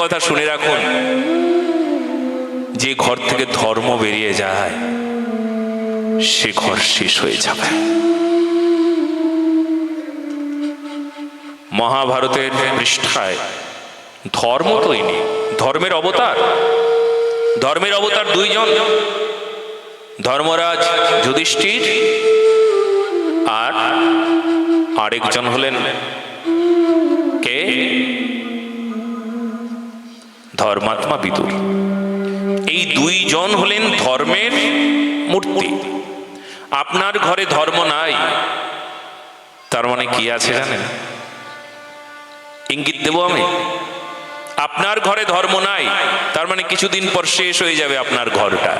কথা শুনে রাখুন। যে ঘর থেকে ধর্ম বেরিয়ে যায়, সে ঘর শেষ হয়ে যাবে। মহাভারতের পৃষ্ঠায় ধর্ম তৈরি ধর্মের অবতার। ধর্মের অবতার দুইজন, ধর্মরাজ যুধিষ্ঠির আর আরেকজন হলেন কে? ধর্মাত্মা বিদুর। এই দুইজন হলেন ধর্মের মূর্তি। আপনার ঘরে ধর্ম নাই, তার মানে কি আছে জানেন? ইঙ্গিত দেবো আমি? আপনার ঘরে ধর্ম নাই, তার মানে কিছুদিন পর শেষ হয়ে যাবে আপনার ঘরটা।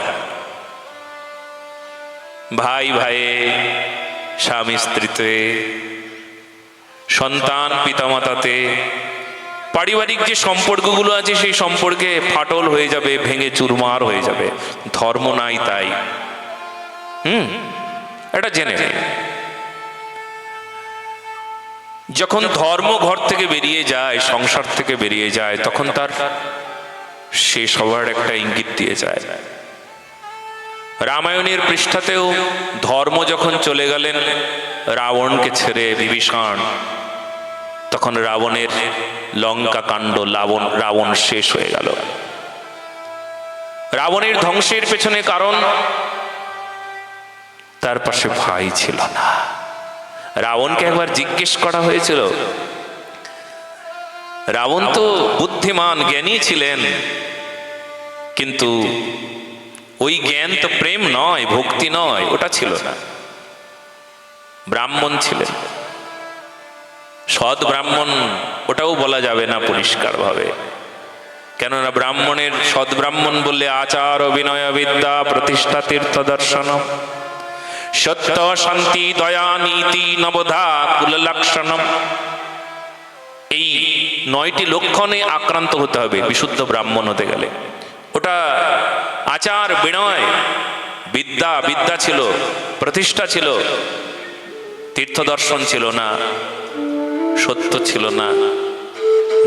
ভাই ভাইয়ে, স্বামী স্ত্রীতে, সন্তান পিতামাতাতে পারিবারিক যে সম্পর্কগুলো আছে, সেই সম্পর্কে ফাটল হয়ে যাবে, ভেঙে চুরমার হয়ে যাবে। ধর্ম নাই তাই। হুম? এটা জেনে। যখন ধর্ম ঘর থেকে বেরিয়ে যায়, সংসার থেকে বেরিয়ে যায়, তখন তার সে সবার একটা ইঙ্গিত দিয়ে যায়। রামায়ণের পৃষ্ঠাতেও ধর্ম যখন চলে গেলেন, রাবণকে ছেড়ে বিভীষণ তখন রাবণের লঙ্কা কাণ্ড লাবণ, রাবণ শেষ হয়ে গেল। রাবণের ধ্বংসের পেছনে কারণ, তার পাশে ভাই ছিল না। রাবণকে একবার জিজ্ঞেস করা হয়েছিল, রাবণ তো বুদ্ধিমান, জ্ঞানী ছিলেন, কিন্তু ওই জ্ঞান তো প্রেম নয়, ভক্তি নয়, ওটা ছিল না। ব্রাহ্মণ ছিলেন। সৎ ব্রাহ্মণ, ওটাও বলা যাবে না পরিষ্কারভাবে। কেননা ব্রাহ্মণের সৎ ব্রাহ্মণ বললে আচার, অভিনয়, বিদ্যা, প্রতিষ্ঠা তীর্থ দর্শন সত্য, শান্তি, দয়া, নীতি, নবধা কুললক্ষণম এই নয়টি লক্ষণে আক্রান্ত হতে হবে বিশুদ্ধ ব্রাহ্মণ হতে গেলে। ওটা আচার, বিনয়, বিদ্যা বিদ্যা ছিল, প্রতিষ্ঠা ছিল তীর্থ দর্শন ছিল না। সত্য ছিল না,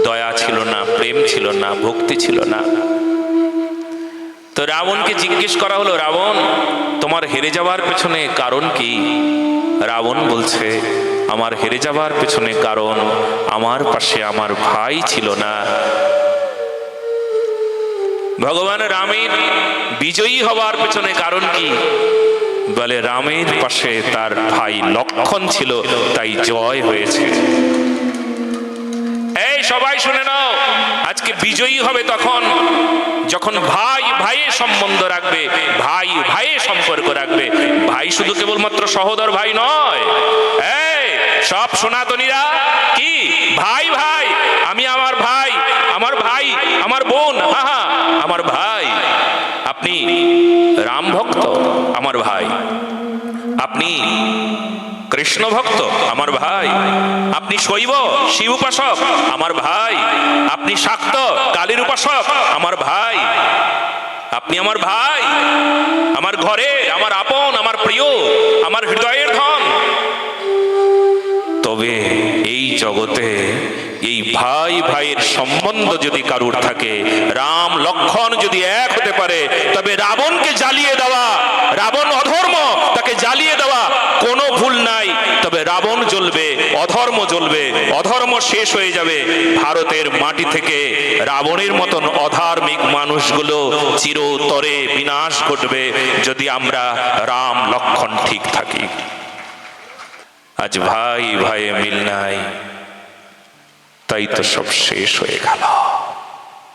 দয়া ছিল না, প্রেম ছিল না, ভক্তি ছিল না। তো রাবণকে জিজ্ঞেস করা হলো, রাবণ, তোমার হেরে যাওয়ার পেছনে কারণ কি? রাবণ বলছে, আমার হেরে যাওয়ার পেছনে কারণ আমার পাশে আমার ভাই ছিল না। ভগবান রামের বিজয়ী হওয়ার পেছনে কারণ কি? বলে, রামের পাশে তার ভাই লক্ষণ ছিল, তাই জয় হয়েছে। সবাই শুনে নাও, আজকে বিজয়ী হবে তখন। যখন ভাই ভাইয়ের সম্বন্ধ রাখবে, ভাই ভাইয়ের সম্পর্ক রাখবে। ভাই শুধু কেবলমাত্র সহোদর ভাই নয়। এই, সব সনাতনীরা, কি? ভাই ভাই, আমি আমার ভাই আমার ভাই, আমার বোন হ্যাঁ হ্যাঁ আমার ভাই। আপনি রাম ভক্ত, আমার ভাই। আপনি কৃষ্ণ ভক্ত, আমার ভাই। আপনি শৈব, শিব উপাসক, আমার ভাই। আপনি শাক্ত, কালীর উপাসক, আমার ভাই। আপনি আমার ভাই, আমার ঘরে, আমার আপন, আমার প্রিয়, আমার হৃদয়ের ধন। তবে এই জগতে এই ভাই, ভাইয়ের সম্বন্ধ যদি কারুর থাকে, রাম লক্ষণ যদি এক হতে পারে, তবে রাবণকে জ্বালিয়ে দেওয়া, রাবণ অধর্ম, তাকে জ্বালিয়ে দেওয়া কোনো ভুল নাই তবে রাবণ জ্বলবে অধর্ম জ্বলবে, অধর্ম শেষ হয়ে যাবে। ভারতের মাটি থেকে রাবণের মতন অধার্মিক মানুষগুলো চিরতরে বিনাশ ঘটবে যদি আমরা রাম লক্ষণ ঠিক থাকি। আজ ভাই ভাইয়ে মিল নাই, তাই তো সব শেষ হয়ে গেল।